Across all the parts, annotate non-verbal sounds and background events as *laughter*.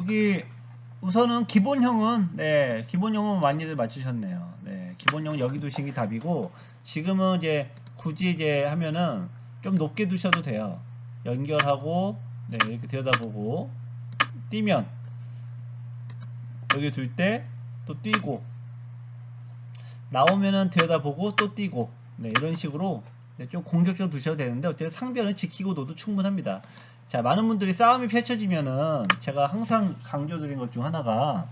여기 우선은 기본형은 네 기본형은 많이들 맞추셨네요. 네 기본형 여기 두신 게 답이고 지금은 이제 굳이 이제 하면은 좀 높게 두셔도 돼요. 연결하고 네 이렇게 들여다보고 뛰면 여기 둘 때 또 뛰고 나오면은 들여다보고 또 뛰고 네 이런 식으로 네, 좀 공격적으로 두셔도 되는데 어쨌든 상변을 지키고 둬도 충분합니다. 자 많은 분들이 싸움이 펼쳐지면은 제가 항상 강조드린 것 중 하나가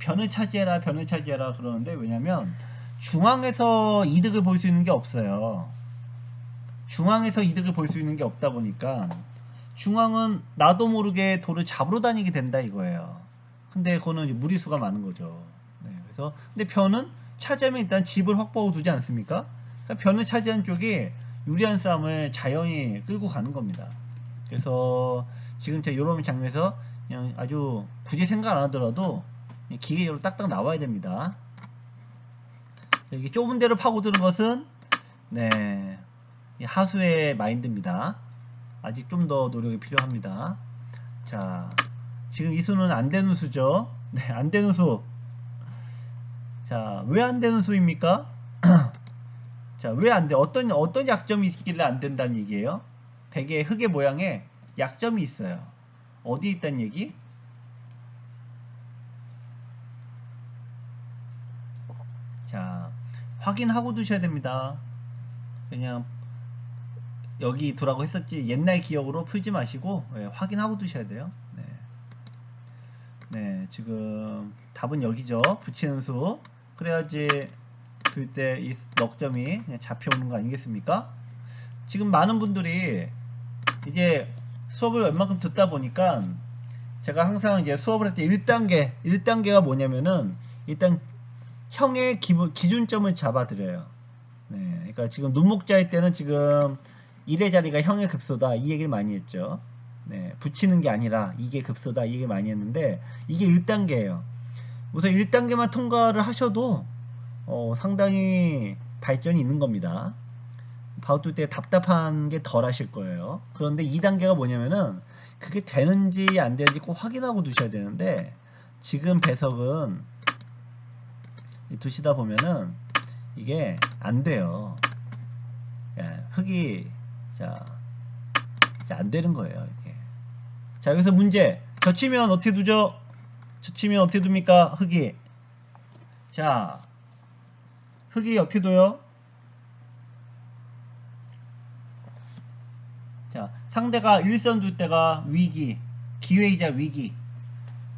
변을 차지해라 변을 차지해라 그러는데 왜냐면 중앙에서 이득을 볼 수 있는 게 없어요. 중앙에서 이득을 볼 수 있는 게 없다 보니까 중앙은 나도 모르게 돌을 잡으러 다니게 된다 이거예요. 근데 그거는 무리수가 많은 거죠. 네, 그래서 근데 변은 차지하면 일단 집을 확보하고 두지 않습니까? 그러니까 변을 차지한 쪽이 유리한 싸움을 자연히 끌고 가는 겁니다. 그래서 지금 제가 이런 장면에서 그냥 아주 굳이 생각 안 하더라도 기계적으로 딱딱 나와야 됩니다. 이게 좁은 데를 파고드는 것은 네이 하수의 마인드입니다. 아직 좀 더 노력이 필요합니다. 자, 지금 이 수는 안 되는 수죠. *laughs* 네, 안 되는 수. 자, 왜 안 되는 수입니까? *clears throat* 자, 왜 안 돼? 어떤 어떤 약점이 있길래 안 된다는 얘기예요? 베개 흙의 모양에 약점이 있어요. 어디 있다는 얘기? 자, 확인하고 두셔야 됩니다. 그냥 여기 두라고 했었지 옛날 기억으로 풀지 마시고 예, 확인하고 두셔야 돼요. 네. 네, 지금 답은 여기죠. 붙이는 수. 그래야지 둘 때 이 넉점이 잡혀오는 거 아니겠습니까? 지금 많은 분들이 이제 수업을 웬만큼 듣다 보니까 제가 항상 이제 수업을 할 때 1단계, 1단계가 뭐냐면은 일단 형의 기본, 기준점을 잡아드려요. 네, 그러니까 지금 눈목자일 때는 지금 1의 자리가 형의 급소다 이 얘기를 많이 했죠. 네, 붙이는 게 아니라 이게 급소다 이 얘기를 많이 했는데 이게 1단계예요. 우선 1단계만 통과를 하셔도 어, 상당히 발전이 있는 겁니다. 바우투 때 답답한 게 덜 하실 거예요. 그런데 2단계가 뭐냐면은 그게 되는지 안 되는지 꼭 확인하고 두셔야 되는데 지금 배석은 두시다 보면은 이게 안 돼요. 예, 흙이 자, 안 되는 거예요. 이게. 자 여기서 문제 젖히면 어떻게 두죠? 젖히면 어떻게 둡니까? 흙이 자 흙이 어떻게 둬요? 자, 상대가 일선 둘 때가 위기, 기회이자 위기.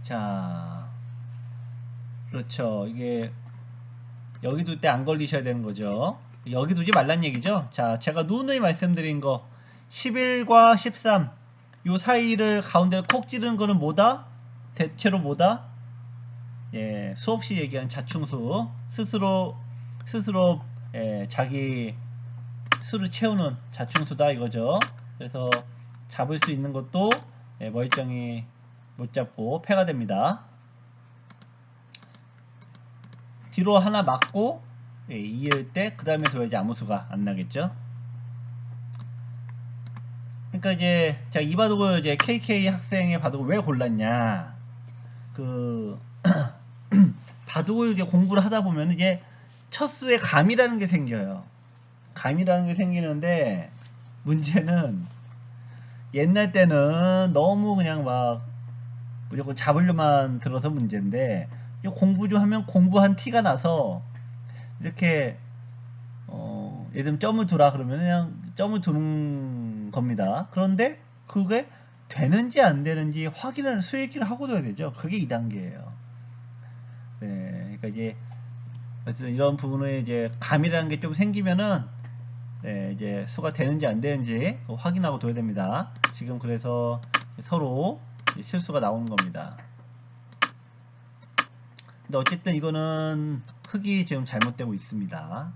자, 그렇죠. 이게 여기 둘 때 안 걸리셔야 되는 거죠. 여기 두지 말란 얘기죠. 자, 제가 누누이 말씀드린 거 11과 13. 요 사이를 가운데를 콕 찌르는 거는 뭐다? 대체로 뭐다? 예, 수없이 얘기한 자충수. 스스로, 스스로, 예, 자기 수를 채우는 자충수다 이거죠. 그래서 잡을 수 있는 것도 예, 멀쩡히 못 잡고 패가 됩니다. 뒤로 하나 맞고 예, 이을 때 그 다음에 둬야지 아무 수가 안 나겠죠. 그러니까 이제 자이 바둑을 이제 KK 학생의 바둑을 왜 골랐냐? 그 *clears throat* 바둑을 이제 공부를 하다 보면 이제 첫 수에 감이라는 게 생겨요. 감이라는 게 생기는데 문제는 옛날 때는 너무 그냥 막 무조건 잡으려만 들어서 문제인데 공부 좀 하면 공부한 티가 나서 이렇게 어 예를 들면 점을 두라 그러면 그냥 점을 두는 겁니다. 그런데 그게 되는지 안 되는지 확인을 수익기를 하고 둬야 되죠. 그게 2단계예요. 네, 그러니까 이제 그래서 이런 부분에 이제 감이라는 게 좀 생기면은 네, 이제 수가 되는지 안 되는지 확인하고 둬야 됩니다. 지금 그래서 서로 실수가 나오는 겁니다. 근데 어쨌든 이거는 흙이 지금 잘못되고 있습니다.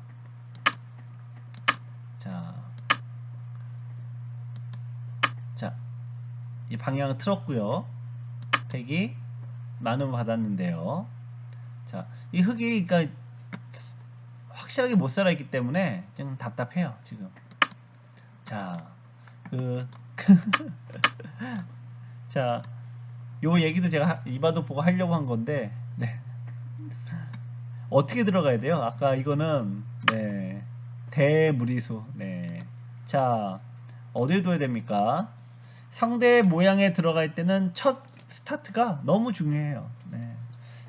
자, 자, 이 방향을 틀었고요. 팩이 만원 받았는데요. 자, 이 흙이 그러니까 확실하게 못 살아있기 때문에 좀 답답해요 지금. 자, 그, *laughs* 자, 요 얘기도 제가 하- 이바도 보고 하려고 한 건데 네. 어떻게 들어가야 돼요? 아까 이거는 네. 대무리수. 네. 자, 어디에 둬야 됩니까? 상대 모양에 들어갈 때는 첫 스타트가 너무 중요해요. 네.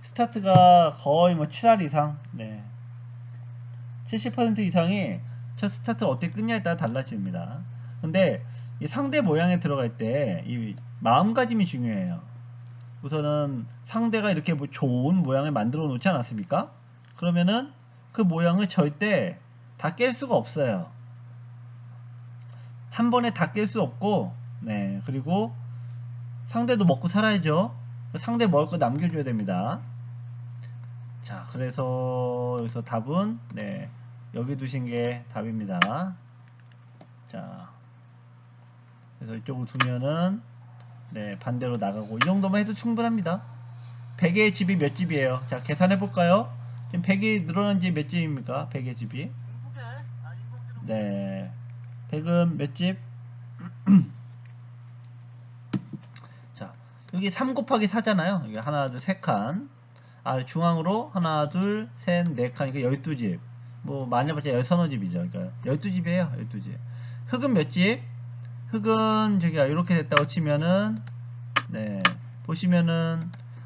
스타트가 거의 뭐 7할 이상. 네. 70% 이상이 첫 스타트를 어떻게 끊냐에 따라 달라집니다. 근데 이 상대 모양에 들어갈 때 이 마음가짐이 중요해요. 우선은 상대가 이렇게 뭐 좋은 모양을 만들어 놓지 않았습니까? 그러면은 그 모양을 절대 다 깰 수가 없어요. 한 번에 다 깰 수 없고, 네, 그리고 상대도 먹고 살아야죠. 상대 먹을 거 남겨줘야 됩니다. 자, 그래서 여기서 답은, 네, 여기 두신 게 답입니다. 자, 그래서 이쪽으로 두면은, 네, 반대로 나가고, 이 정도만 해도 충분합니다. 100의 집이 몇 집이에요? 자, 계산해 볼까요? 지금 100이 늘어난 집이 몇 집입니까? 100의 집이. 네. 100은 몇 집? *clears throat* 자, 여기 3 곱하기 4잖아요. 여기 하나, 둘, 세 칸. 아, 중앙으로 하나, 둘, 셋, 네 칸. 그러니까 12집. 뭐, 많이 봤자 13집이죠. 그러니까 12집이에요. 12집. 흙은 몇 집? 흙은 저기가 이렇게 됐다고 치면은, 네. 보시면은,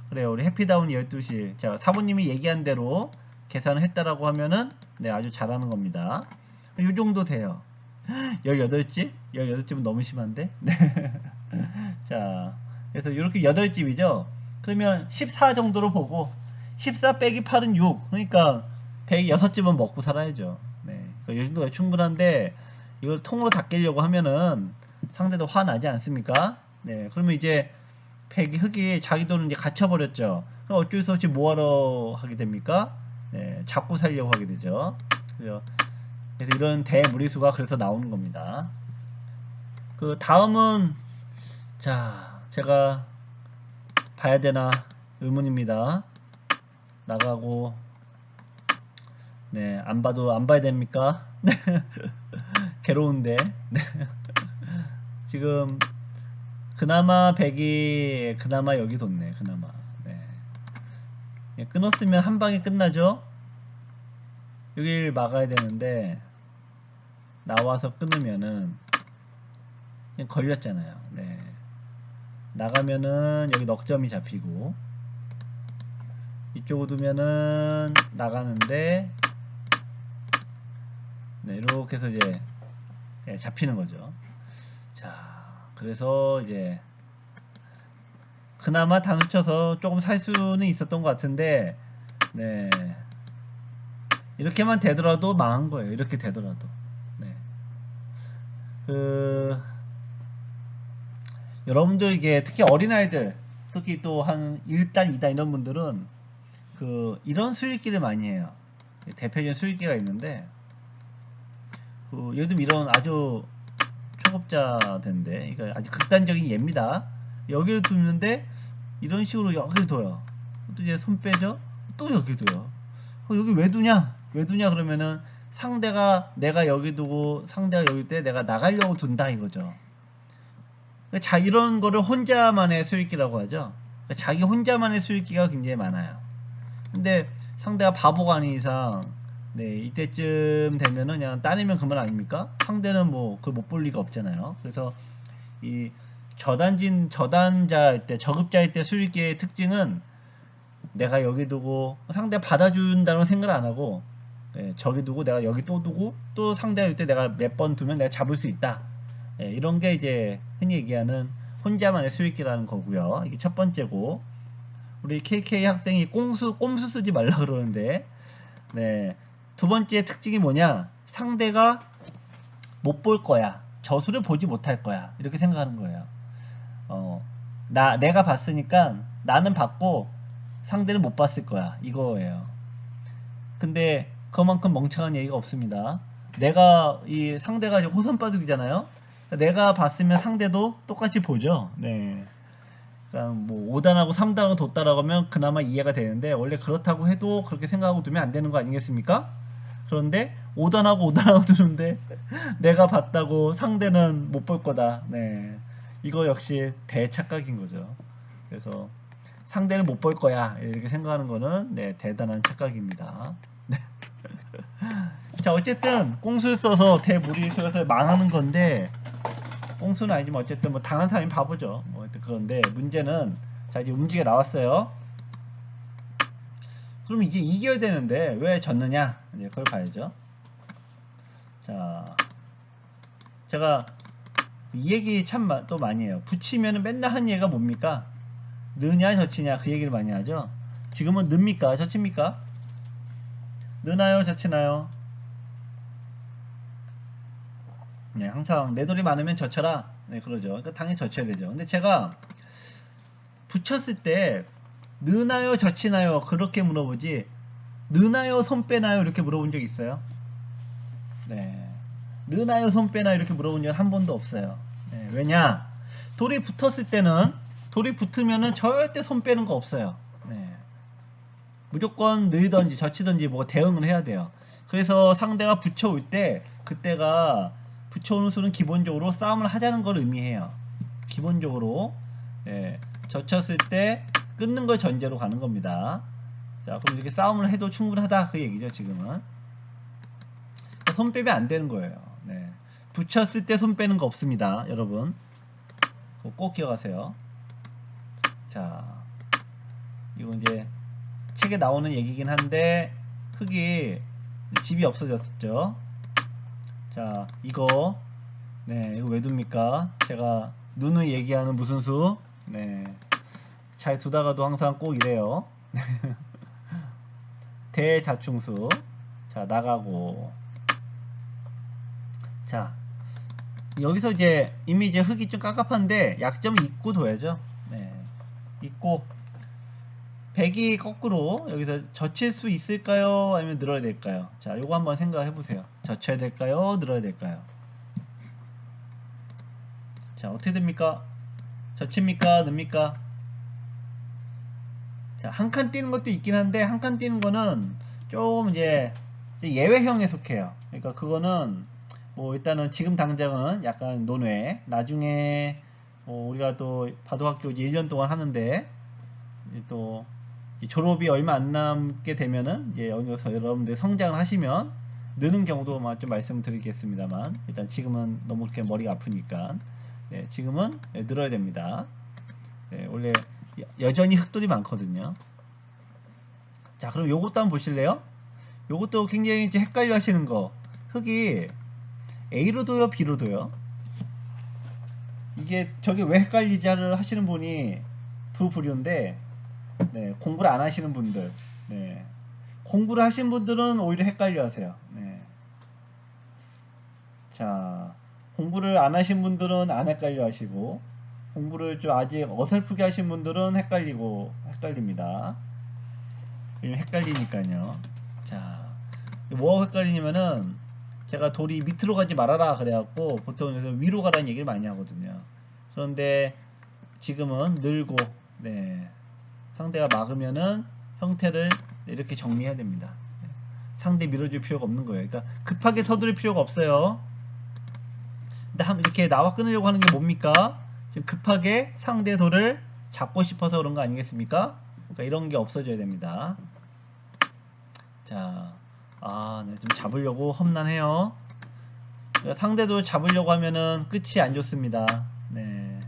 그래요. 우리 해피다운이 12시. 자, 사부님이 얘기한 대로 계산을 했다라고 하면은, 네, 아주 잘하는 겁니다. 이 정도 돼요. *gasps* 18집? 18집은 너무 심한데? *laughs* 네. 자, 그래서 이렇게 8집이죠? 그러면 14 정도로 보고, 14 빼기 8은 6. 그러니까 106집은 먹고 살아야죠. 네. 이 정도가 충분한데, 이걸 통으로 다 깨려고 하면은 상대도 화나지 않습니까? 네. 그러면 이제 100이 흙이 자기 돈을 이제 갇혀버렸죠. 그럼 어쩔 수 없이 뭐하러 하게 됩니까? 네. 잡고 살려고 하게 되죠. 그래서 이런 대무리수가 그래서 나오는 겁니다. 그 다음은 자 제가 봐야 되나 의문입니다. 나가고 네 안 봐도 안 봐야 됩니까? *laughs* 괴로운데 네. 지금 그나마 백이 그나마 여기 뒀네 그나마 네. 예, 끊었으면 한 방에 끝나죠? 여길 막아야 되는데 나와서 끊으면은 그냥 걸렸잖아요. 네. 나가면은 여기 넉점이 잡히고 이쪽으로 두면은 나가는데 네, 이렇게 해서 이제 네, 잡히는 거죠. 자, 그래서 이제 그나마 단수 쳐서 조금 살 수는 있었던 것 같은데 네. 이렇게만 되더라도 망한 거예요. 이렇게 되더라도. 네. 그 여러분들 이게 특히 어린아이들 특히 또 한 1단, 2단 이런 분들은 그 이런 수익기를 많이 해요. 대표적인 수익기가 있는데 그 요즘 이런 아주 초급자인데 이거 아주 극단적인 예입니다. 여기를 두는데 이런 식으로 여기를 둬요. 또 이제 손 빼죠. 또 여기 둬요. 어, 여기 왜 두냐? 왜 두냐 그러면은 상대가 내가 여기 두고 상대가 여기 때 내가 나가려고 둔다 이거죠. 그러니까 자 이런 거를 혼자만의 수익기라고 하죠. 그러니까 자기 혼자만의 수익기가 굉장히 많아요. 근데 상대가 바보가 아닌 이상 네 이때쯤 되면은 그냥 따내면 그만 아닙니까? 상대는 뭐 그걸 못 볼 리가 없잖아요. 그래서 이 저단진 저단자일 때 저급자일 때 수익기의 특징은 내가 여기 두고 상대 받아준다는 생각을 안 하고 예, 저기 두고 내가 여기 또 두고 또 상대가 이때 내가 몇 번 두면 내가 잡을 수 있다. 예, 이런 게 이제 흔히 얘기하는 혼자만의 수익기라는 거고요. 이게 첫 번째고 우리 KK 학생이 꼼수 꼼수 쓰지 말라 그러는데 네. 두 번째 특징이 뭐냐? 상대가 못 볼 거야. 저수를 보지 못할 거야. 이렇게 생각하는 거예요. 어, 나 내가 봤으니까 나는 봤고 상대는 못 봤을 거야. 이거예요. 근데 그만큼 멍청한 얘기가 없습니다. 내가 이 상대가 이제 호선 바둑이잖아요. 내가 봤으면 상대도 똑같이 보죠. 네. 그러니까 뭐 5단하고 3단하고 뒀다라고 하면 그나마 이해가 되는데 원래 그렇다고 해도 그렇게 생각하고 두면 안 되는 거 아니겠습니까? 그런데 5단하고 5단하고 두는데 내가 봤다고 상대는 못 볼 거다. 네. 이거 역시 대착각인 거죠. 그래서 상대를 못 볼 거야 이렇게 생각하는 거는 네 대단한 착각입니다. 네. *laughs* 자 어쨌든 꽁수를 써서 대무리를 써서 망하는 건데 꽁수는 아니지만 어쨌든 뭐 당한 사람이 바보죠. 뭐 그런데 문제는 자 이제 움직여 나왔어요. 그럼 이제 이겨야 되는데 왜 졌느냐? 이제 그걸 봐야죠. 자, 제가 이 얘기 참 또 많이 해요. 붙이면은 맨날 하는 얘기가 뭡니까? 느냐 젖히냐 그 얘기를 많이 하죠. 지금은 늡니까 젖힙니까? 느나요 젖히나요? 네, 항상 내 돈이 많으면 젖혀라. 네, 그러죠. 그러니까 당연히 젖혀야 되죠. 근데 제가 붙였을 때 느나요 젖히나요 그렇게 물어보지 느나요 손 빼나요 이렇게 물어본 적 있어요? 네. 느나요 손 빼나요 이렇게 물어본 적한 번도 없어요. 네, 왜냐? 돌이 붙었을 때는 돌이 붙으면은 절대 손 빼는 거 없어요. 네. 무조건 느이든지 젖히든지 뭐 대응을 해야 돼요. 그래서 상대가 붙여올 때 그때가 붙여오는 수는 기본적으로 싸움을 하자는 걸 의미해요. 기본적으로 예, 젖혔을 때 끊는 걸 전제로 가는 겁니다. 자, 그럼 이렇게 싸움을 해도 충분하다 그 얘기죠 지금은. 손 빼면 안 되는 거예요. 네. 붙였을 때 손 빼는 거 없습니다, 여러분. 꼭 기억하세요. 자, 이거 이제 책에 나오는 얘기긴 한데 흙이 집이 없어졌죠. 자, 이거 네, 이거 왜 둡니까? 제가 누누이 얘기하는 무슨 수? 네. 잘 두다가도 항상 꼭 이래요. *laughs* 대자충수. 자, 나가고. 자, 여기서 이제 이미 이제 흙이 좀 깝깝한데 약점을 잊고 둬야죠. 네. 잊고 백이 거꾸로 여기서 젖힐 수 있을까요? 아니면 늘어야 될까요? 자, 요거 한번 생각해 보세요. 젖혀야 될까요? 늘어야 될까요? 자, 어떻게 됩니까? 젖힙니까? 늡니까? 자, 한칸 뛰는 것도 있긴 한데 한 칸 뛰는 거는 좀 이제 예외형에 속해요. 그러니까 그거는 뭐 일단은 지금 당장은 약간 논외. 나중에 뭐 우리가 또 바도학교 이제 1년 동안 하는데 또 졸업이 얼마 안 남게 되면은 이제 여기서 여러분들 성장을 하시면 느는 경우도 막좀 말씀드리겠습니다만 일단 지금은 너무 이렇게 머리가 아프니까 네, 지금은 네, 늘어야 됩니다. 네, 원래 여- 여전히 흑돌이 많거든요. 자, 그럼 요것도 한번 보실래요? 요것도 굉장히 헷갈려 하시는 거. 흑이 A로 둬요, B로 둬요? 이게 저게 왜 헷갈리지를 하시는 분이 두 부류인데, 네, 공부를 안 하시는 분들, 네, 공부를 하신 분들은 오히려 헷갈려 하세요. 네. 자, 공부를 안 하신 분들은 안 헷갈려 하시고, 공부를 좀 아직 어설프게 하신 분들은 헷갈리고 헷갈립니다. 헷갈리니까요. 자, 뭐가 헷갈리냐면은 제가 돌이 밑으로 가지 말아라 그래갖고 보통 그래서 위로 가라는 얘기를 많이 하거든요. 그런데 지금은 늘고 네 상대가 막으면은 형태를 이렇게 정리해야 됩니다. 네. 상대 밀어줄 필요가 없는 거예요. 그러니까 급하게 서두를 필요가 없어요. 근데 한- 이렇게 나와 끊으려고 하는 게 뭡니까? 급하게 상대 돌을 잡고 싶어서 그런 거 아니겠습니까? 그러니까 이런 게 없어져야 됩니다. 자, 아, 네, 좀 잡으려고 험난해요. 그러니까 상대 돌 잡으려고 하면은 끝이 안 좋습니다. 네.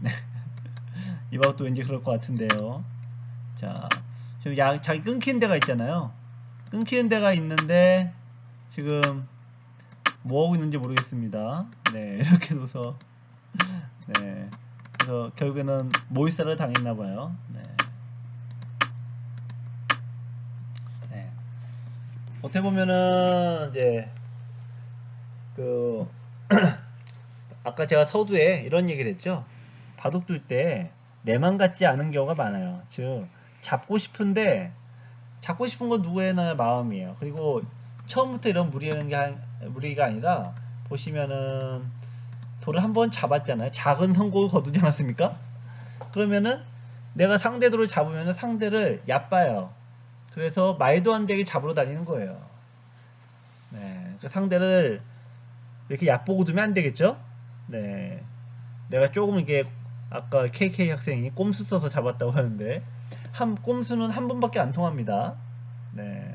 네. *laughs* 이방도 왠지 그럴 것 같은데요. 자, 지금 야, 자기 끊기는 데가 있잖아요. 끊기는 데가 있는데 지금 뭐 하고 있는지 모르겠습니다. 네, *laughs* 이렇게 둬서 네. 그래서 결국에는 모의사를 당했나 봐요. 네. 네. 어떻게 보면은 이제 그 *clears throat* 아까 제가 서두에 이런 얘기를 했죠. 바둑 둘 때 내만 같지 않은 경우가 많아요. 즉 잡고 싶은데 잡고 싶은 건 누구에나 마음이에요. 그리고 처음부터 이런 무리하는 게 한- 무리가 아니라 보시면은 돌을 한 번 잡았잖아요. 작은 성공을 거두지 않았습니까? 그러면은 내가 상대 돌을 잡으면 상대를 얕봐요. 그래서 말도 안 되게 잡으러 다니는 거예요. 네, 그 상대를 이렇게 얕보고 두면 안 되겠죠? 네, 내가 조금 이게 아까 KK 학생이 꼼수 써서 잡았다고 하는데 한 꼼수는 한 번밖에 안 통합니다. 네.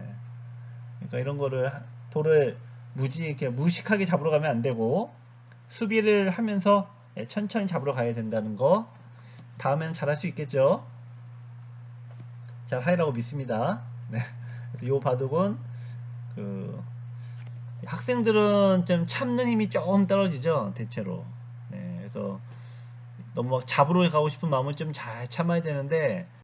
그러니까 이런 거를 돌을 무지 이렇게 무식하게 잡으러 가면 안 되고 수비를 하면서 예, 천천히 잡으러 가야 된다는 거 다음에는 잘할 수 있겠죠. 잘 하리라고 믿습니다. 네. 이 바둑은 그 학생들은 좀 참는 힘이 조금 떨어지죠 대체로. 네. 그래서 너무 막 잡으러 가고 싶은 마음은 좀 잘 참아야 되는데